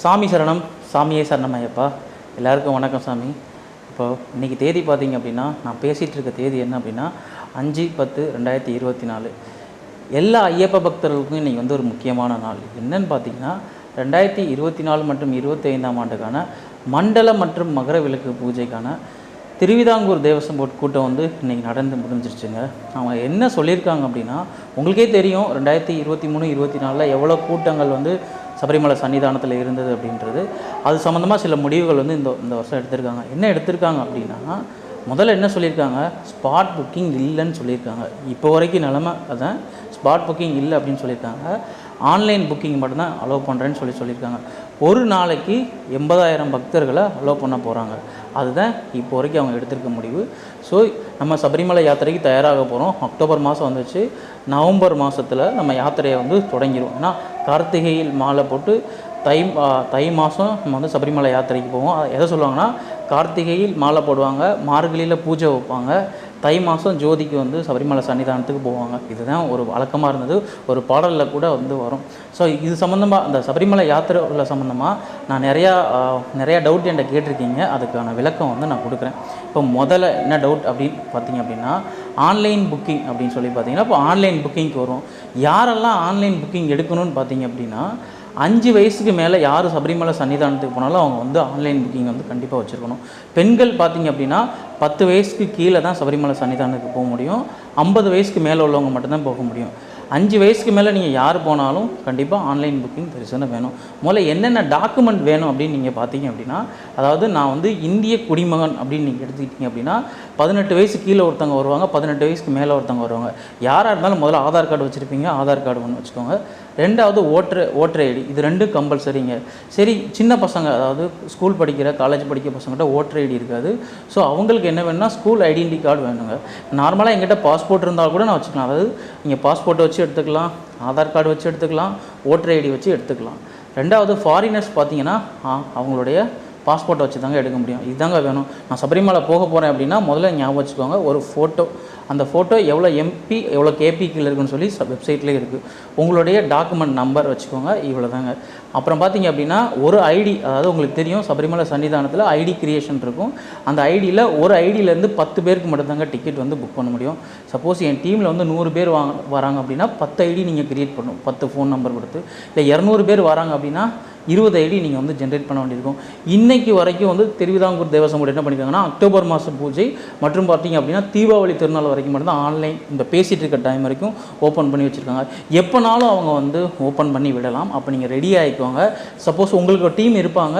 சாமி சரணம் சாமியே சரணம் ஐயப்பா எல்லாருக்கும் வணக்கம் சாமி. இப்போது இன்றைக்கி தேதி பார்த்தீங்க அப்படின்னா நான் பேசிகிட்டு இருக்க தேதி என்ன அப்படின்னா அஞ்சு பத்து ரெண்டாயிரத்தி இருபத்தி நாலு. எல்லா ஐயப்ப பக்தர்களுக்கும் இன்றைக்கி வந்து ஒரு முக்கியமான நாள். என்னன்னு பார்த்தீங்கன்னா ரெண்டாயிரத்தி இருபத்தி நாலு மற்றும் இருபத்தி ஐந்தாம் ஆண்டுக்கான மண்டல மற்றும் மகர விளக்கு பூஜைக்கான திருவிதாங்கூர் தேவசம் போர்ட் கூட்டம் வந்து இன்றைக்கி நடந்து முடிஞ்சிருச்சுங்க. அவங்க என்ன சொல்லியிருக்காங்க அப்படின்னா உங்களுக்கே தெரியும் ரெண்டாயிரத்தி இருபத்தி மூணு இருபத்தி நாலில் எவ்வளோ கூட்டங்கள் வந்து சபரிமலை சன்னிதானத்தில் இருந்தது அப்படின்றது. அது சம்மந்தமாக சில முடிவுகள் வந்து இந்த இந்த வருஷம் எடுத்திருக்காங்க. என்ன எடுத்திருக்காங்க அப்படின்னா முதல்ல என்ன சொல்லியிருக்காங்க? ஸ்பாட் புக்கிங் இல்லைன்னு சொல்லியிருக்காங்க. இப்போ வரைக்கும் நிலமை அதான். ஸ்பாட் புக்கிங் இல்லை அப்படின்னு சொல்லியிருக்காங்க. ஆன்லைன் புக்கிங் மட்டும்தான் அலோவ் பண்ணுறேன்னு சொல்லி சொல்லியிருக்காங்க. ஒரு நாளைக்கு எண்பதாயிரம் பக்தர்களை அலோவ் பண்ண போகிறாங்க அதுதான் இப்போ வரைக்கும் அவங்க எடுத்திருக்க முடிவு. ஸோ நம்ம சபரிமலை யாத்திரைக்கு தயாராக போகிறோம் அக்டோபர் மாதம் வந்துச்சு. நவம்பர் மாதத்தில் நம்ம யாத்திரையை வந்து தொடங்கிடுவோம். ஏன்னா கார்த்திகையில் மாலை போட்டு தை தை மாதம் நம்ம வந்து சபரிமலை யாத்திரைக்கு போவோம். எதை சொல்லுவாங்கன்னா கார்த்திகையில் மாலை போடுவாங்க மார்கழியில் பூஜை வைப்பாங்க தை மாதம் ஜோதிக்கு வந்து சபரிமலை சன்னிதானத்துக்கு போவாங்க. இதுதான் ஒரு வழக்கமாக இருந்தது. ஒரு பாடலில் கூட வந்து வரும். ஸோ இது சம்மந்தமாக அந்த சபரிமலை யாத்திரை உள்ள சம்மந்தமாக நான் நிறையா நிறையா டவுட் என்கிட்ட கேட்டிருக்கீங்க. அதுக்கான விளக்கம் வந்து நான் கொடுக்குறேன். இப்போ முதல்ல என்ன டவுட் அப்படின்னு பார்த்தீங்க அப்படின்னா ஆன்லைன் புக்கிங் அப்படின்னு சொல்லி பார்த்தீங்கன்னா இப்போ ஆன்லைன் புக்கிங்க்கு வரும். யாரெல்லாம் ஆன்லைன் புக்கிங் எடுக்கணும்னு பார்த்தீங்க அப்படின்னா அஞ்சு வயசுக்கு மேலே யார் சபரிமலை சன்னிதானத்துக்கு போனாலும் அவங்க வந்து ஆன்லைன் புக்கிங் வந்து கண்டிப்பாக வச்சுருக்கணும். பெண்கள் பார்த்தீங்க அப்படின்னா பத்து வயசுக்கு கீழே தான் சபரிமலை சன்னிதானத்துக்கு போக முடியும். ஐம்பது வயசுக்கு மேலே உள்ளவங்க மட்டும்தான் போக முடியும். அஞ்சு வயசுக்கு மேலே நீங்கள் யார் போனாலும் கண்டிப்பாக ஆன்லைன் புக்கிங் தரிசனம் வேணும். முதல்ல என்னென்ன டாக்குமெண்ட் வேணும் அப்படின்னு நீங்கள் பார்த்தீங்க அப்படின்னா அதாவது நான் வந்து இந்திய குடிமகன் அப்படின்னு நீங்கள் எடுத்துக்கிட்டீங்க அப்படின்னா பதினெட்டு வயசு கீழே ஒருத்தவங்க வருவாங்க பதினெட்டு வயசுக்கு மேலே ஒருத்தவங்க வருவாங்க. யாராக இருந்தாலும் முதல்ல ஆதார் கார்டு வச்சுருப்பீங்க ஆதார் கார்டு ஒன்று வச்சுக்கோங்க. ரெண்டாவது ஓட்டர் ஓட்டர் ஐடி. இது ரெண்டும் கம்பல்சரிங்க சரி சின்ன பசங்க அதாவது ஸ்கூல் படிக்கிற காலேஜ் படிக்கிற பசங்கள்கிட்ட ஓட்டர் ஐடி இருக்காது. ஸோ அவங்களுக்கு என்ன வேணும்னா ஸ்கூல் ஐடென்டி கார்டு வேணுங்க. நார்மலாக எங்கிட்ட பாஸ்போர்ட் இருந்தால் கூட நான் வச்சுக்கலாம். அதாவது நீங்கள் பாஸ்போர்ட்டை வச்சு எடுத்துக்கலாம் ஆதார் கார்டு வச்சு எடுத்துக்கலாம் ஓட்டர் ஐடி வச்சு எடுத்துக்கலாம். ரெண்டாவது ஃபாரினர்ஸ் பார்த்தீங்கன்னா அவங்களுடைய பாஸ்போர்ட்டை வச்சு தாங்க எடுக்க முடியும். இதுதாங்க வேணும். நான் சபரிமலை போக போகிறேன் அப்படின்னா முதல்ல ஞாபகம் வச்சுக்கோங்க. ஒரு ஃபோட்டோ அந்த ஃபோட்டோ எவ்வளோ எம்பி எவ்வளோ கேபிக்கில் இருக்குன்னு சொல்லி வெப்சைட்லேயே இருக்குது உங்களுடைய டாக்குமெண்ட் நம்பர் வச்சுக்கோங்க. இவ்வளோ தாங்க அப்புறம் பார்த்தீங்க அப்படின்னா ஒரு ஐடி அதாவது உங்களுக்கு தெரியும் சபரிமலை சன்னிதானத்தில் ஐடி கிரியேஷன் இருக்கும். அந்த ஐடியில் ஒரு ஐடியிலேருந்து பத்து பேருக்கு மட்டும்தாங்க டிக்கெட் வந்து புக் பண்ண முடியும். சப்போஸ் என் டீமில் வந்து நூறு பேர் வாங்க வராங்க அப்படின்னா பத்து ஐடி நீங்கள் க்ரியேட் பண்ணணும். பத்து ஃபோன் நம்பர் கொடுத்து. இல்லை இரநூறு பேர் வராங்க அப்படின்னா இருபது ஐடி நீங்கள் வந்து ஜென்ரேட் பண்ண வேண்டியிருக்கும். இன்றைக்கு வரைக்கும் வந்து திருவிதாங்கூர் தேவசம் என்ன பண்ணியிருக்காங்கன்னா அக்டோபர் மாதம் பூஜை. மற்றும் பார்த்தீங்க அப்படின்னா தீபாவளி திருநாள் வரைக்கும் மட்டும்தான் ஆன்லைன் இந்த பேசிகிட்டு இருக்க டைம் வரைக்கும் ஓப்பன் பண்ணி வச்சுருக்காங்க. எப்போனாலும் அவங்க வந்து ஓப்பன் பண்ணி விடலாம். அப்போ நீங்கள் ரெடி ஆகிக்கோங்க சப்போஸ் உங்களுக்கு ஒரு டீம் இருப்பாங்க.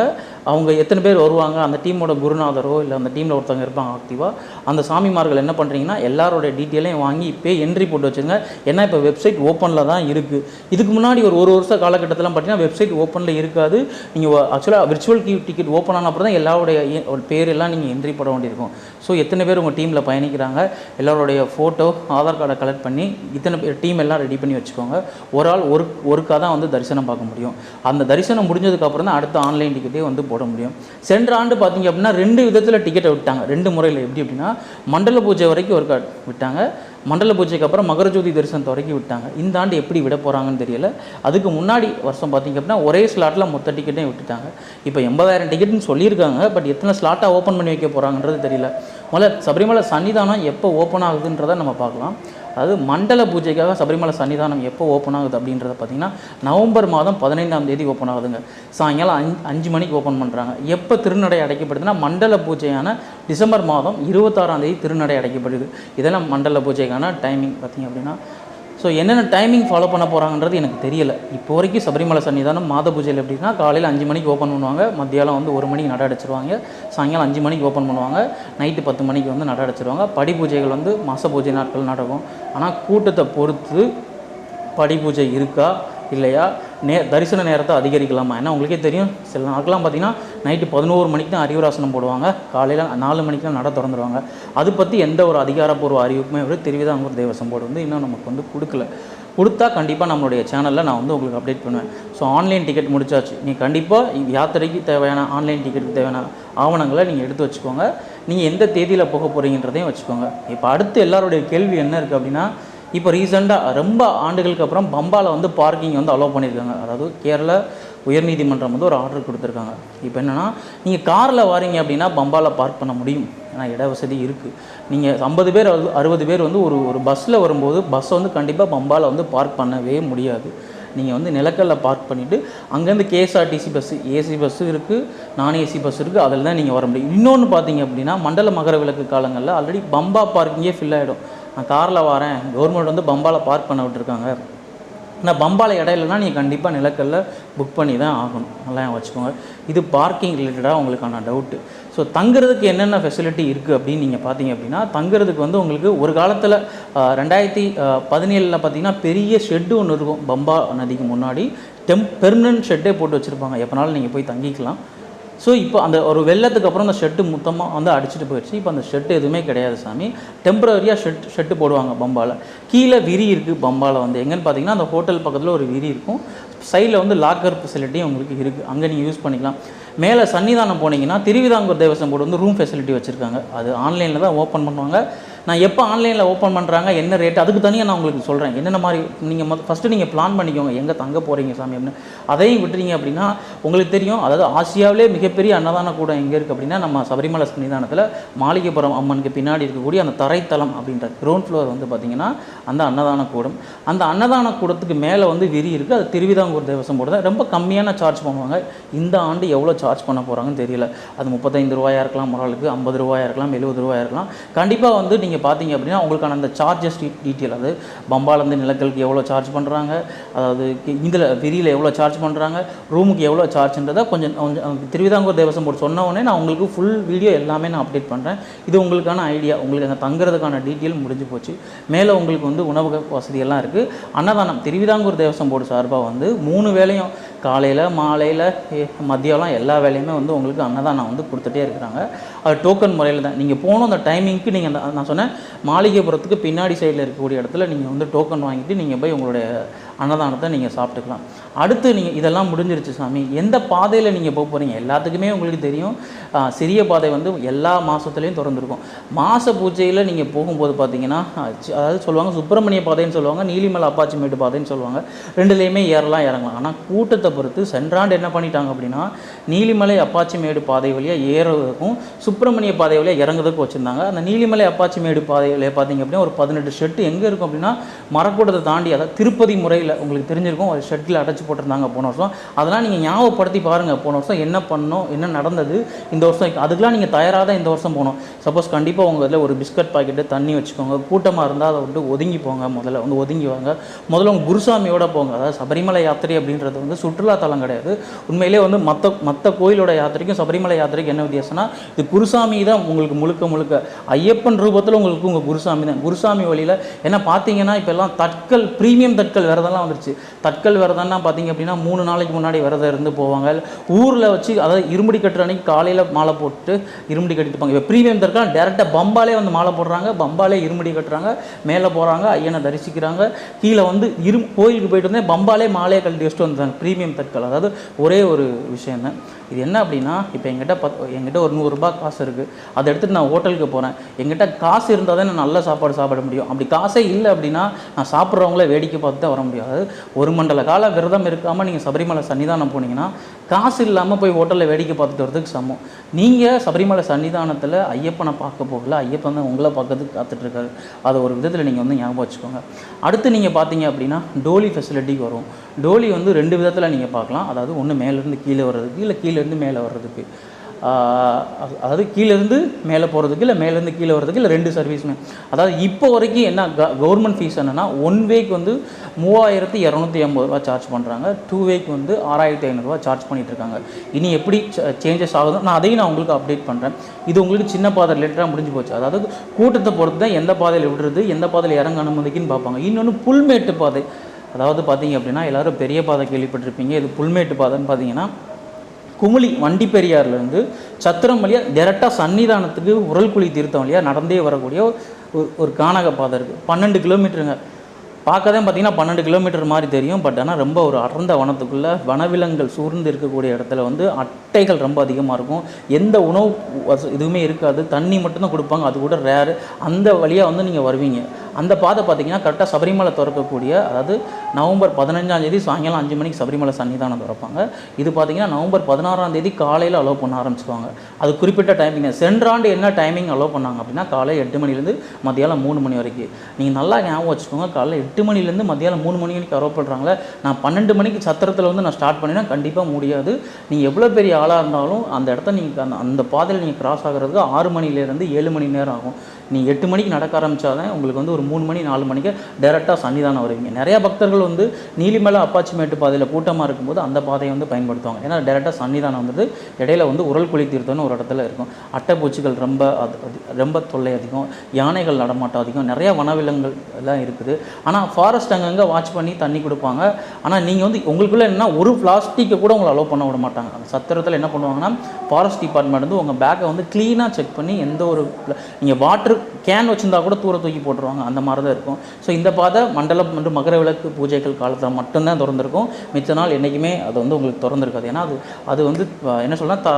அவங்க எத்தனை பேர் வருவாங்க? அந்த டீமோட குருநாதரோ இல்லை அந்த டீமில் ஒருத்தவங்க இருப்பாங்க ஆக்டிவாக அந்த சாமிமார்கள் என்ன பண்ணுறீங்கன்னா எல்லாரோட டீட்டெயிலையும் வாங்கி இப்போ என்ட்ரி போட்டு வச்சுருங்க. ஏன்னா இப்போ வெப்சைட் ஓப்பனில் தான் இருக்குது இதுக்கு முன்னாடி ஒரு ஒரு வருஷ காலகட்டத்திலாம் பார்த்தீங்கன்னா வெப்சைட் ஓப்பனில் இருக்காது. நீங்கள் ஆக்சுவலாக விர்ச்சுவல் கியூ டிக்கெட் ஓப்பன் ஆன அப்புறம் தான் எல்லாருடைய பேர் எல்லாம் நீங்கள் என்ட்ரி போட வேண்டியிருக்கும். ஸோ எத்தனை பேர் உங்கள் டீமில் பயணிக்கிறாங்க? எல்லாருடைய ஃபோட்டோ ஆதார் கார்டை கலெக்ட் பண்ணி இத்தனை பேர் டீம் எல்லாம் ரெடி பண்ணி வச்சுக்கோங்க. ஒரு ஆள் ஒரு ஒருக்கா தான் வந்து தரிசனம் பார்க்க முடியும். அந்த தரிசனம் முடிஞ்சதுக்கப்புறம் தான் அடுத்த ஆன்லைன் டிக்கெட்டே வந்து போட முடியும். சென்ற ஆண்டு பார்த்தீங்க அப்படின்னா ரெண்டு விதத்தில் டிக்கெட்டை விட்டாங்க. ரெண்டு முறையில் எப்படி அப்படின்னா மண்டல பூஜை வரைக்கும் ஒரு கார்டு விட்டாங்க. மண்டல பூஜைக்கு அப்புறம் மகரஜோதி தரிசனத்தை வரைக்கும் விட்டாங்க. இந்த ஆண்டு எப்படி விட போகிறாங்கன்னு தெரியல. அதுக்கு முன்னாடி வருஷம் பார்த்தீங்க அப்படின்னா ஒரே ஸ்லாட்டில் மொத்த டிக்கெட்டையும் விட்டுட்டாங்க. இப்போ எண்பதாயிரம் டிக்கெட்னு சொல்லியிருக்காங்க. பட் எத்தனை ஸ்லாட்டாக ஓப்பன் பண்ணி வைக்க போகிறாங்கன்றது தெரியல. முதல்ல சபரிமலை சன்னிதானம் எப்போ ஓப்பன் ஆகுதுன்றதை நம்ம பார்க்கலாம். அதாவது மண்டல பூஜைக்காக சபரிமலை சன்னிதானம் எப்போ ஓப்பன் ஆகுது அப்படின்றத பார்த்தீங்கன்னா நவம்பர் மாதம் பதினைந்தாம் தேதி ஓப்பன் ஆகுதுங்க. சாயங்காலம் அஞ்சு அஞ்சு மணிக்கு ஓப்பன் பண்ணுறாங்க எப்போ திருநடை அடைக்கப்படுதுன்னா மண்டல பூஜையான டிசம்பர் மாதம் இருபத்தாறாம் தேதி திருநடை அடைக்கப்படுது. இதெல்லாம் மண்டல பூஜைக்கான டைமிங் பார்த்தீங்க அப்படின்னா ஸோ என்னென்ன டைமிங் ஃபாலோ பண்ண போகிறாங்கன்றது எனக்கு தெரியலை. இப்போ வரைக்கும் சபரிமலை சன்னிதானம் மாத பூஜையில் எப்படின்னா காலையில் அஞ்சு மணிக்கு ஓப்பன் பண்ணுவாங்க. மத்தியானம் வந்து ஒரு மணிக்கு நட அடைச்சிருவாங்க. சாயங்காலம் அஞ்சு மணிக்கு ஓப்பன் பண்ணுவாங்க. நைட்டு பத்து மணிக்கு வந்து நட அடைச்சிருவாங்க. படி பூஜைகள் வந்து மாத பூஜை நாட்கள் நடக்கும். ஆனால் கூட்டத்தை பொறுத்து படி பூஜை இருக்கா இல்லையா? நே தரிசன நேரத்தை அதிகரிக்கலாமா? ஏன்னா உங்களுக்கே தெரியும் சில நாட்கள்லாம் பார்த்தீங்கன்னா நைட்டு பதினோரு மணிக்கு தான் அறிவுராசனம் போடுவாங்க. காலையில் நாலு மணிக்கெலாம் நட திறந்துருவாங்க. அது பற்றி எந்த ஒரு அதிகாரப்பூர்வ அறிவிப்புமே அவர் திருவிதாங்கூர் தேவசம் போர்டு வந்து இன்னும் நமக்கு வந்து கொடுக்கல. கொடுத்தா கண்டிப்பாக நம்மளுடைய சேனலில் நான் வந்து உங்களுக்கு அப்டேட் பண்ணுவேன். ஸோ ஆன்லைன் டிக்கெட் முடிச்சாச்சு. நீ கண்டிப்பாக யாத்திரைக்கு தேவையான ஆன்லைன் டிக்கெட்டுக்கு தேவையான ஆவணங்களை நீங்கள் எடுத்து வச்சுக்கோங்க. நீங்கள் எந்த தேதியில் போக போகிறீங்கன்றதையும் வச்சுக்கோங்க. இப்போ அடுத்து எல்லாருடைய கேள்வி என்ன இருக்குது அப்படின்னா இப்போ ரீசெண்டாக ரொம்ப ஆண்டுகளுக்கு அப்புறம் பம்பாவில் வந்து பார்க்கிங் வந்து அலோவ் பண்ணியிருக்காங்க. அதாவது கேரளா உயர்நீதிமன்றம் வந்து ஒரு ஆர்டர் கொடுத்துருக்காங்க. இப்போ என்னென்னா நீங்கள் காரில் வரீங்க அப்படின்னா பம்பாவில் பார்க் பண்ண முடியும். ஏன்னா இட வசதி இருக்குது நீங்கள் ஐம்பது பேர் அறு- அறுபது பேர் வந்து ஒரு ஒரு பஸ்ஸில் வரும்போது பஸ்ஸை வந்து கண்டிப்பாக பம்பாவில் வந்து பார்க் பண்ணவே முடியாது. நீங்கள் வந்து நிலக்கல்ல பார்க் பண்ணிவிட்டு அங்கேருந்து கேஎஸ்ஆர்டிசி பஸ்ஸு ஏசி பஸ்ஸு இருக்குது நான் ஏசி பஸ் இருக்குது அதில் தான் நீங்கள் வர முடியும். இன்னொன்று பார்த்தீங்க அப்படின்னா மண்டல மகர விளக்கு காலங்களில் ஆல்ரெடி பம்பா பார்க்கிங்கே ஃபில் ஆகிடும் நான் காரில் வரேன். கவர்மெண்ட் வந்து பம்பாவில் பார்க் பண்ண விட்டுருக்காங்க. ஆனால் பம்பால இடையிலனா நீங்கள் கண்டிப்பாக நிலக்கல்ல புக் பண்ணி தான் ஆகணும். நல்லா வச்சுக்கோங்க. இது பார்க்கிங் ரிலேட்டடாக உங்களுக்கான டவுட்டு ஸோ தங்குறதுக்கு என்னென்ன ஃபெசிலிட்டி இருக்குது அப்படின்னு நீங்கள் பார்த்தீங்க அப்படின்னா தங்குறதுக்கு வந்து உங்களுக்கு ஒரு காலத்தில் ரெண்டாயிரத்தி பதினேழில் பார்த்தீங்கன்னா பெரிய ஷெட்டு ஒன்று இருக்கும். பம்பா நதிக்கு முன்னாடி டெம் பெர்மனன்ட் ஷெட்டே போட்டு வச்சுருப்பாங்க. எப்போனாலும் நீங்கள் போய் தங்கிக்கலாம். ஸோ இப்போ அந்த ஒரு வெள்ளத்துக்கு அப்புறம் அந்த ஷெட்டு மொத்தமாக வந்து அடிச்சுட்டு போயிடுச்சு. இப்போ அந்த ஷெட்டு எதுவுமே கிடையாது சாமி. டெம்பரரியாக ஷெட் ஷெட்டு போடுவாங்க பம்பாவில் கீழே விரி இருக்குது பம்பாவில் வந்து. எங்கன்னு பார்த்தீங்கன்னா அந்த ஹோட்டல் பக்கத்தில் ஒரு விரி இருக்கும். சைடில் வந்து லாக்கர் ஃபெசிலிட்டியும் உங்களுக்கு இருக்குது அங்கே நீங்கள் யூஸ் பண்ணிக்கலாம். மேலே சன்னிதானம் போனீங்கன்னா திருவிதாங்கூர் தேவசம் போர்டு வந்து ரூம் ஃபெசிலிட்டி வச்சுருக்காங்க. அது ஆன்லைனில் தான் ஓப்பன் பண்ணுவாங்க. நான் எப்போ ஆன்லைனில் ஓப்பன் பண்ணுறாங்க என்ன ரேட் அதுக்கு தனியாக நான் உங்களுக்கு சொல்கிறேன் என்னென்ன மாதிரி நீங்கள் மொத்த ஃபஸ்ட்டு நீங்கள் பிளான் பண்ணிக்கோங்க. எங்கே தங்க போகிறீங்க சாமி அப்படின்னு. அதையும் விட்டுறீங்க அப்படின்னா உங்களுக்கு தெரியும் அதாவது ஆசியாவிலே மிகப்பெரிய அன்னதான கூடம் எங்கே இருக்குது அப்படின்னா நம்ம சபரிமலை சன்னிதானத்தில் மாளிகைபுரம் அம்மனுக்கு பின்னாடி இருக்கக்கூடிய அந்த தரைத்தலம் அப்படின்ற கிரவுண்ட் ஃப்ளோர் வந்து பார்த்திங்கன்னா அந்த அன்னதான கூடம். அந்த அன்னதான கூடத்துக்கு மேலே வந்து விரி இருக்குது அது திருவிதாங்கூர் தேவசம் போட ரொம்ப கம்மியான சார்ஜ் பண்ணுவாங்க. இந்த ஆண்டு எவ்வளோ சார்ஜ் பண்ண போகிறாங்கன்னு தெரியல. அது முப்பத்தைந்து ரூபாயா இருக்கலாம் ஒரு ஆளுக்கு ஐம்பது ரூபாயாக இருக்கலாம் எழுபது ரூபாயாக இருக்கலாம். கண்டிப்பாக வந்து நீங்கள் பார்த்தீங்க அப்படின்னா உங்களுக்கான அந்த சார்ஜஸ் டீட்டெயில் அது பம்பாலேருந்து நிலக்கலுக்கு எவ்வளோ சார்ஜ் பண்ணுறாங்க அதாவது இதில் விரியில் எவ்வளோ சார்ஜ் பண்ணுறாங்க ரூமுக்கு எவ்வளோ சார்ஜ்ன்றதை கொஞ்சம் கொஞ்சம் திருவிதாங்கூர் தேவசம் போர்டு சொன்ன உடனே நான் உங்களுக்கு ஃபுல் வீடியோ எல்லாமே நான் அப்டேட் பண்ணுறேன் இது உங்களுக்கான ஐடியா உங்களுக்கு அங்கே தங்குறதுக்கான டீட்டெயில் முடிஞ்சு போச்சு. மேலே உங்களுக்கு வந்து உணவு வசதியெல்லாம் இருக்குது அன்னதானம் திருவிதாங்கூர் தேவசம் போர்டு சார்பாக வந்து மூணு வேளையும் காலையில் மாலையில் மதியம்லாம் எல்லா வேலையுமே வந்து உங்களுக்கு அன்னதானம் வந்து கொடுத்துட்டே இருக்கிறாங்க. அது டோக்கன் முறையில் தான். நீங்கள் போகணும் அந்த டைமிங்க்கு நீங்கள் அந்த நான் சொன்னேன் மாளிகைபுரத்துக்கு பின்னாடி சைடில் இருக்கக்கூடிய இடத்துல நீங்கள் வந்து டோக்கன் வாங்கிட்டு நீங்கள் போய் உங்களுடைய அன்னதானத்தை நீங்கள் சாப்பிட்டுக்கலாம். அடுத்து நீங்கள் இதெல்லாம் முடிஞ்சிருச்சு சாமி. எந்த பாதையில் நீங்கள் போக போகிறீங்க எல்லாத்துக்குமே உங்களுக்கு தெரியும். சிறிய பாதை வந்து எல்லா மாதத்துலேயும் திறந்துருக்கும். மாத பூஜையில் நீங்கள் போகும்போது பார்த்தீங்கன்னா அதாவது சொல்லுவாங்க சுப்பிரமணிய பாதைன்னு சொல்லுவாங்க நீலிமலை அப்பாச்சிமேட்டு பாதைன்னு சொல்லுவாங்க. ரெண்டுலேயுமே ஏறலாம் இறங்கலாம். ஆனால் கூட்டத்தை பொறுத்து சென்றாண்டு என்ன பண்ணிட்டாங்க அப்படின்னா நீலிமலை அப்பாச்சிமேடு பாதை வழியாக ஏறுறதுக்கும் சுப்பிரமணிய பாதை வழியாக இறங்குறதுக்கும் வச்சுருந்தாங்க. அந்த நீலிமலை அப்பாச்சி மேடு பாதை வழியாக பார்த்தீங்க அப்படின்னா ஒரு பதினெட்டு ஷெட்டு எங்கே இருக்கும் அப்படின்னா மரக்கூடத்தை தாண்டி அதாவது திருப்பதி முறை முறையில் உங்களுக்கு தெரிஞ்சிருக்கும் ஒரு ஷெட்டில் அடைச்சி போட்டிருந்தாங்க போன வருஷம். அதெல்லாம் நீங்கள் ஞாபகப்படுத்தி பாருங்கள் போன வருஷம் என்ன பண்ணோம் என்ன நடந்தது இந்த வருஷம் அதுக்கெலாம் நீங்கள் தயாராக தான் இந்த வருஷம் போகணும் சப்போஸ் கண்டிப்பாக உங்கள் இதில் ஒரு பிஸ்கட் பாக்கெட்டு தண்ணி வச்சுக்கோங்க கூட்டமாக இருந்தால் அதை விட்டு ஒதுங்கி போங்க முதல்ல வந்து ஒதுங்கி வாங்க. முதல்ல உங்கள் குருசாமியோட போங்க அதாவது சபரிமலை யாத்திரை அப்படின்றது வந்து சுற்றுலாத்தலம் கிடையாது. உண்மையிலே வந்து மற்ற மற்ற கோயிலோட யாத்திரைக்கும் சபரிமலை யாத்திரைக்கும் என்ன வித்தியாசம்னா இது குருசாமி தான் உங்களுக்கு முழுக்க முழுக்க. ஐயப்பன் ரூபத்தில் உங்களுக்கு உங்கள் குருசாமி தான். குருசாமி வழியில் ஏன்னா பார்த்தீங்கன்னா இப்போ எல்லாம் தட்கல் ப்ரீமியம் தட்கல் விரதம்லாம் வந்துருச்சு. தட்கல் விரதம்னா பார்த்தீங்க அப்படின்னா மூணு நாளைக்கு முன்னாடி விரதம் இருந்து போவாங்க. ஊரில் வச்சு அதாவது இருமுடி கட்டுற அன்னைக்கு காலையில் மாலை போட்டு இருமுடி கட்டிட்டு இப்போ ப்ரீமியம் தட்கல் டேரெக்டாக பம்பாலே வந்து மாலை போடுறாங்க. பம்பாலே இருமுடி கட்டுறாங்க. மேலே போகிறாங்க ஐயனை தரிசிக்கிறாங்க. கீழே வந்து இரு கோயிலுக்கு போயிட்டு வந்தேன் பம்பாலே மாலையை கழட்டி வச்சுட்டு வந்துட்டாங்க. ப்ரீமியம் தற்கள் அதாவது ஒரே ஒரு விஷயம் தான் இது என்ன அப்படின்னா இப்போ எங்கிட்ட பத் எங்கிட்ட ஒரு நூறுரூபா காசு இருக்குது அதை எடுத்துகிட்டு நான் ஹோட்டலுக்கு போகிறேன் எங்கிட்ட காசு இருந்தால் தான் நான் நல்ல சாப்பாடு சாப்பிட முடியும். அப்படி காசே இல்லை அப்படின்னா நான் சாப்பிட்றவங்கள வேடிக்கை பார்த்து தான் வர முடியாது. ஒரு மண்டல கால விரதம் இருக்காமல் நீங்கள் சபரிமலை சன்னிதானம் போனீங்கன்னா காசு இல்லாமல் போய் ஹோட்டலில் வேடிக்கை பார்த்துட்டு வரதுக்கு சமம். நீங்கள் சபரிமலை சன்னிதானத்தில் ஐயப்பனை பார்க்க போகல ஐயப்பன் தான் உங்களை பார்க்கறதுக்கு காத்துட்ருக்காரு அதை ஒரு விதத்தில் நீங்கள் வந்து ஞாபகம் வச்சுக்கோங்க. அடுத்து நீங்கள் பார்த்தீங்க அப்படின்னா டோலி ஃபெசிலிட்டிக்கு வரும். டோலி வந்து ரெண்டு விதத்தில் நீங்கள் பார்க்கலாம். அதாவது ஒன்று மேலேருந்து கீழே வர்றதுக்கு இல்லை கீழேருந்து மேலே வர்றதுக்கு. அதாவது கீழேருந்து மேலே போகிறதுக்கு இல்லை மேலேருந்து கீழே வர்றதுக்கு இல்லை ரெண்டு சர்வீஸுமே அதாவது இப்போ வரைக்கும் என்ன க கவர்மெண்ட் ஃபீஸ் என்னென்னா ஒன் வேக்கு வந்து மூவாயிரத்தி இரநூத்தி ஐம்பது ரூபா சார்ஜ் பண்ணுறாங்க டூ வேக்கு வந்து ஆறாயிரத்தி ஐநூறுரூவா சார்ஜ் பண்ணிகிட்ருக்காங்க இருக்காங்க. இனி எப்படி சேஞ்சஸ் ஆகுதோ நான் அதையும் நான் உங்களுக்கு அப்டேட் பண்ணுறேன் இது உங்களுக்கு சின்ன பாதை ரிலேட்டடாக முடிஞ்சு போச்சு. அதாவது கூட்டத்தை பொறுத்து தான் எந்த பாதையில் விடுறது எந்த பாதையில் இறங்க அனுமதிக்குன்னு பார்ப்பாங்க. இன்னொன்று புல்மேட்டு பாதை. அதாவது பார்த்தீங்க அப்படின்னா எல்லோரும் பெரிய பாதை கேள்விப்பட்டிருப்பீங்க. இது புல்மேட்டு பாதைன்னு பார்த்தீங்கன்னா குமுளி வண்டி பெரியார்லேருந்து சத்திரம் வழியாக டேரெக்டாக சன்னிதானத்துக்கு உரல்குழி தீர்த்தம் வழியாக நடந்தே வரக்கூடிய ஒரு ஒரு கானக பாதை இருக்குது பன்னெண்டு கிலோமீட்டருங்க. பார்க்கதான் பார்த்தீங்கன்னா பன்னெண்டு கிலோமீட்டர் மாதிரி தெரியும். பட் ஆனால் ரொம்ப ஒரு அடர்ந்த வனத்துக்குள்ளே வனவிலங்குகள் சூழ்ந்து இருக்கக்கூடிய இடத்துல வந்து அட்டைகள் ரொம்ப அதிகமாக இருக்கும். எந்த உணவு வச- இதுவுமே இருக்காது. தண்ணி மட்டும்தான் கொடுப்பாங்க. அது கூட ரேரு அந்த வழியாக வந்து நீங்கள் வருவீங்க. அந்த பாதை பார்த்தீங்கன்னா கரெக்டாக சபரிமலை திறக்கக்கூடிய அதாவது நவம்பர் பதினஞ்சாம் தேதி சாயங்காலம் அஞ்சு மணிக்கு சபரிமலை சன்னிதானம் திறப்பாங்க. இது பார்த்தீங்கன்னா நவம்பர் பதினாறாம் தேதி காலையில் அலோவ் பண்ண ஆரம்பிச்சுக்குவாங்க அது குறிப்பிட்ட டைமிங் சென்ற ஆண்டு என்ன டைமிங் அலோவ் பண்ணாங்க அப்படின்னா காலை எட்டு மணிலேருந்து மத்தியானம் மூணு மணி வரைக்கும். நீங்கள் நல்லா ஞாபகம் வச்சுக்கோங்க காலையில் எட்டு மணிலேருந்து மத்தியானம் மூணு மணி வரைக்கும் அலோவ் பண்ணுறாங்களே நான் பன்னெண்டு மணிக்கு சத்திரத்தில் வந்து நான் ஸ்டார்ட் பண்ணினா கண்டிப்பாக முடியாது. நீங்கள் எவ்வளோ பெரிய ஆளாக இருந்தாலும் அந்த இடத்த நீங்கள் அந்த அந்த பாதையில் நீங்கள் கிராஸ் ஆகிறதுக்கு ஆறு மணிலேருந்து ஏழு மணி நேரம் ஆகும். நீங்கள் எட்டு மணிக்கு நடக்க ஆரம்பித்தாதான் உங்களுக்கு வந்து ஒரு மூணு மணி நாலு மணிக்கு டேரெக்டாக சன்னிதானம் வருவீங்க. நிறையா பக்தர்கள் வந்து நீலிமலை அப்பாச்சிமேட்டு பாதையில் கூட்டமாக இருக்கும்போது அந்த பாதையை வந்து பயன்படுத்துவாங்க. ஏன்னா டேரெக்டாக சன்னிதானம் வந்து இடையில வந்து உரல் குழி தீர்த்தம்னு ஒரு இடத்துல இருக்கும். அட்டைப்பூச்சிகள் ரொம்ப அது ரொம்ப தொல்லை அதிகம். யானைகள் நடமாட்டம் அதிகம். நிறைய வனவிலங்குகள் எல்லாம் இருக்குது. ஆனால் ஃபாரஸ்ட் அங்கங்கே வாட்ச் பண்ணி தண்ணி கொடுப்பாங்க. ஆனால் நீங்கள் வந்து உங்களுக்குள்ளே என்ன ஒரு பிளாஸ்டிக்கை கூட உங்களை அலோவ் பண்ண விட மாட்டாங்க. அந்த சத்திரத்தில் என்ன பண்ணுவாங்கன்னா ஃபாரஸ்ட் டிபார்ட்மெண்ட் வந்து உங்கள் பேக்கை வந்து க்ளீனாக செக் பண்ணி எந்த ஒரு நீங்கள் வாட்டர் கேன் வச்சுருந்தா கூட தூர தூக்கி போட்டுருவாங்க. அந்த மாதிரி தான் இருக்கும். ஸோ இந்த பாதை மண்டலம் மற்றும் மகர விளக்கு பூஜை பூஜைகள் காலத்தில் மட்டும்தான் திறந்திருக்கும். மிச்ச நாள் என்றைக்குமே அது வந்து உங்களுக்கு திறந்துருக்காது. ஏன்னா அது அது வந்து என்ன சொல்லலாம் த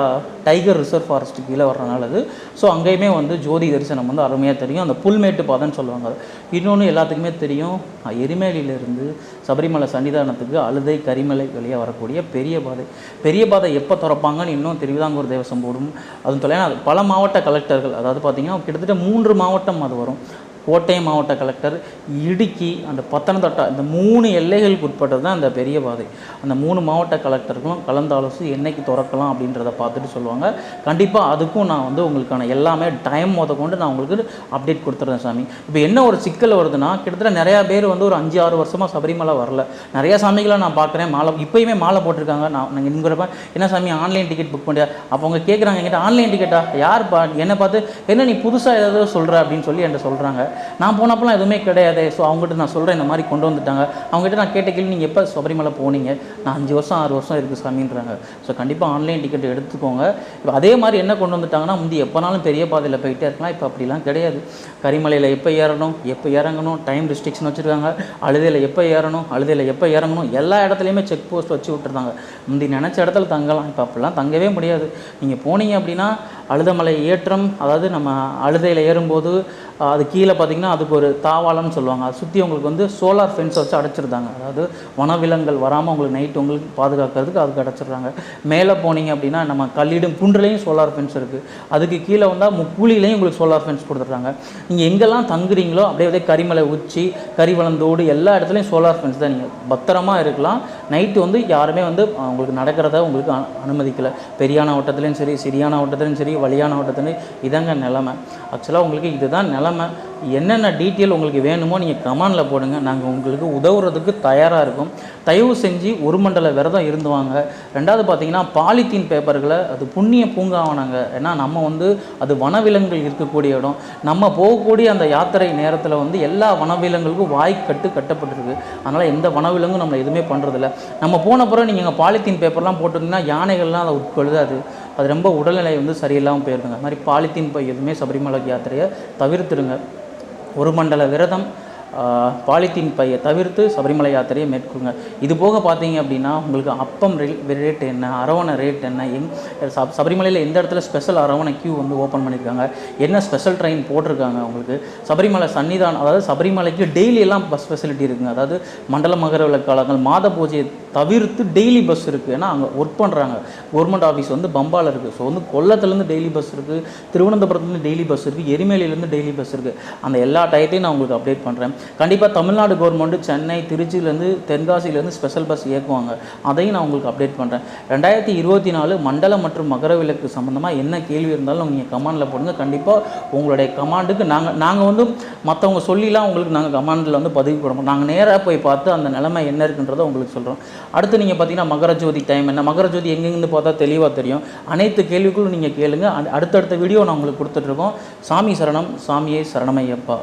டைகர் ரிசர்வ் ஃபாரஸ்ட் கீழே வர்றதுனால அது. ஸோ அங்கேயுமே வந்து ஜோதி தரிசனம் வந்து அருமையாக தெரியும். அந்த புல்மேட்டு பாதைன்னு சொல்லுவாங்க இன்னொன்று எல்லாத்துக்குமே தெரியும். எரிமேலியிலிருந்து சபரிமலை சன்னிதானத்துக்கு அழுதை கரிமலை வழியாக வரக்கூடிய பெரிய பாதை. பெரிய பாதை எப்போ திறப்பாங்கன்னு இன்னும் திருவிதாங்கூர் தேவசம் போடும் அதுவும் தொலைனா அது பல மாவட்ட கலெக்டர்கள் அதாவது பார்த்தீங்கன்னா கிட்டத்தட்ட மூன்று மாவட்டம் அது வரும். கோட்டை மாவட்ட கலெக்டர் இடுக்கி அந்த பத்தனந்தட்டா இந்த மூணு எல்லைகளுக்கு உட்பட்டது தான் அந்த பெரிய பாதை. அந்த மூணு மாவட்ட கலெக்டர்களும் கலந்தாலோசி என்றைக்கு திறக்கலாம் அப்படின்றத பார்த்துட்டு சொல்லுவாங்க. கண்டிப்பாக அதுக்கும் நான் வந்து உங்களுக்கான எல்லாமே டைம் முத கொண்டு நான் உங்களுக்கு அப்டேட் கொடுத்துட்றேன் சாமி. இப்போ என்ன ஒரு சிக்கல் வருதுன்னா கிட்டத்தட்ட நிறையா பேர் வந்து ஒரு அஞ்சு ஆறு வருஷமாக சபரிமலை வரல. நிறைய சாமிகளை நான் பார்க்குறேன். மாலை இப்போயுமே மாலை போட்டிருக்காங்க. நான் நாங்கள் இங்கிறப்ப என்ன சாமி ஆன்லைன் டிக்கெட் புக் பண்ணியா? அப்போ அவங்க கேட்குறாங்க என்கிட்ட ஆன்லைன் டிக்கெட்டா யார் பா என்னை பார்த்து என்ன நீ புதுசாக ஏதாவது சொல்கிற அப்படின்னு சொல்லி என்கிட்ட சொல்கிறாங்க நான் போனப்பெல்லாம் எதுவுமே கிடையாது. ஸோ அவங்ககிட்ட நான் சொல்கிறேன் இந்த மாதிரி கொண்டு வந்துட்டாங்க. அவங்ககிட்ட நான் கேட்ட கேள்வி நீங்கள் எப்போ சபரிமலை போனீங்க? நான் அஞ்சு வருஷம் ஆறு வருஷம் இருக்குது சாமின்றாங்க. ஸோ கண்டிப்பாக ஆன்லைன் டிக்கெட் எடுத்துக்கோங்க. இப்போ அதே மாதிரி என்ன கொண்டு வந்துட்டாங்கன்னா முந்தி எப்போனாலும் பெரிய பாதையில் போயிட்டே இருக்கலாம். இப்போ அப்படிலாம் கிடையாது. கரிமலையில் எப்போ ஏறணும் எப்போ இறங்கணும் டைம் ரெஸ்ட்ரிக்ஷன் வச்சுருக்காங்க. அழுதையில் எப்போ ஏறணும் அழுதையில் எப்போ இறங்கணும் எல்லா இடத்துலையுமே செக் போஸ்ட் வச்சு விட்டுருந்தாங்க. முந்தி நினச்ச இடத்துல தங்கலாம். இப்போ அப்படிலாம் தங்கவே முடியாது. நீங்கள் போனீங்க அப்படின்னா அழுதமலை ஏற்றம் அதாவது நம்ம அழுதையில் ஏறும்போது அது கீழே பார்த்தீங்கன்னா அதுக்கு ஒரு தாவாளம்னு சொல்லுவாங்க. அதை சுற்றி உங்களுக்கு வந்து சோலார் ஃபென்ஸ் வச்சு அடைச்சிருந்தாங்க. அதாவது வனவிலங்குகள் வராமல் உங்களுக்கு நைட் உங்களுக்கு பாதுகாக்கிறதுக்கு அதுக்கு அடைச்சிடுறாங்க. மேலே போனீங்க அப்படின்னா நம்ம கல்லிடும் குன்றுலேயும் சோலார் ஃபென்ஸ் இருக்குது அதுக்கு கீழே வந்தால் முக்குழிலையும் உங்களுக்கு சோலார் ஃபென்ஸ் கொடுத்துட்றாங்க. நீங்கள் எங்கெல்லாம் தங்குறீங்களோ அப்படியே அப்படியே கரிமலை உச்சி கரிவளந்தோடு எல்லா இடத்துலையும் சோலார் ஃபென்ஸ் தான் நீங்கள் பத்திரமா இருக்கலாம். நைட்டு வந்து யாருமே வந்து உங்களுக்கு நடக்கிறத உங்களுக்கு அனுமதிக்கலை. பெரியான ஓட்டத்துலேயும் சரி சிறியான ஓட்டத்துலேயும் சரி வழியான ஓட்டத்துலேயும் இதாங்க நிலமை. ஆக்சுவலாக உங்களுக்கு இதுதான் நிலமை. என்னென்ன டீட்டெயில் உங்களுக்கு வேணுமோ நீங்கள் கமாண்டில் போடுங்க. நாங்கள் உங்களுக்கு உதவுறதுக்கு தயாராக இருக்கும். தயவு செஞ்சு ஒரு மண்டல விரதம் இருந்து வாங்க. ரெண்டாவது பார்த்தீங்கன்னா பாலித்தீன் பேப்பர்களை அது புண்ணிய பூங்காவனாங்க. ஏன்னா நம்ம வந்து அது வனவிலங்குகள் இருக்கக்கூடிய இடம். நம்ம போகக்கூடிய அந்த யாத்திரை நேரத்தில் வந்து எல்லா வனவிலங்குகளுக்கும் வாய் கட்டு கட்டப்பட்டிருக்கு. அதனால் எந்த வனவிலங்கும் நம்மளை எதுவுமே பண்ணுறதில்ல நம்ம போன பிறகு நீங்கள் பாலித்தீன் பேப்பர்லாம் போட்டிருந்தீங்கன்னா யானைகள்லாம் அதை உட்கொள்ளுது அது அது ரொம்ப உடல்நிலை வந்து சரியில்லாமல் போயிருக்குங்க அது மாதிரி பாலித்தீன் பை எதுவுமே சபரிமலை யாத்திரையை தவிர்த்துருங்க ஒரு மண்டல விரதம் பாலித்தீன் பையை தவிர்த்து சபரிமலை யாத்திரையை மேற்கொள்ளுங்க. இது போக பார்த்தீங்க அப்படின்னா உங்களுக்கு அப்பம் ரேட் என்ன அரவணை ரேட் என்ன எங் சப் சபரிமலையில் எந்த இடத்துல ஸ்பெஷல் அரவணை கியூ வந்து ஓப்பன் பண்ணியிருக்காங்க என்ன ஸ்பெஷல் ட்ரெயின் போட்டிருக்காங்க உங்களுக்கு? சபரிமலை சன்னிதானம் அதாவது சபரிமலைக்கு டெய்லி எல்லாம் பஸ் ஃபெசிலிட்டி இருக்குங்க. அதாவது மண்டல மகர விளக்காலங்கள் மாத பூஜையை தவிர்த்து டெய்லி பஸ் இருக்குது ஏன்னா அங்கே ஒர்க் பண்ணுறாங்க கவர்மெண்ட் ஆஃபீஸ் வந்து பம்பாவில் இருக்குது ஸோ வந்து கொல்லத்துலேருந்து டெய்லி பஸ் இருக்குது திருவனந்தபுரத்துலேருந்து டெய்லி பஸ் இருக்குது எரிமேலியிலேருந்து டெய்லி பஸ் இருக்குது அந்த எல்லா டயத்தையும் நான் உங்களுக்கு அப்டேட் பண்ணுறேன் கண்டிப்பாக தமிழ்நாடு கவர்மெண்ட்டு சென்னை திருச்சியிலேருந்து தென்காசியிலேருந்து ஸ்பெஷல் பஸ் இயக்குவாங்க. அதையும் நான் உங்களுக்கு அப்டேட் பண்ணுறேன் ரெண்டாயிரத்தி இருபத்தி நாலு மண்டலம் மற்றும் மகர விளக்கு சம்மந்தமாக என்ன கேள்வி இருந்தாலும் நீங்கள் கமாண்டில் போடுங்க. கண்டிப்பாக உங்களுடைய கமாண்டுக்கு நாங்கள் நாங்கள் வந்து மற்றவங்க சொல்லிலாம் உங்களுக்கு நாங்கள் கமாண்டில் வந்து பதிவு போட நாங்கள் நேராக போய் பார்த்து அந்த நிலைமை என்ன இருக்குன்றதை உங்களுக்கு சொல்கிறோம் அடுத்து நீங்கள் பார்த்தீங்கன்னா மகர ஜோதி டைம் என்ன? மகர ஜோதி எங்கெங்கன்னு பார்த்தா தெளிவாக தெரியும். அனைத்து கேள்விகளும் நீங்கள் கேளுங்க. அடுத்தடுத்த வீடியோ நான் உங்களுக்கு கொடுத்துட்ருக்கோம் சாமி சரணம் சாமியே சரணமையப்பா.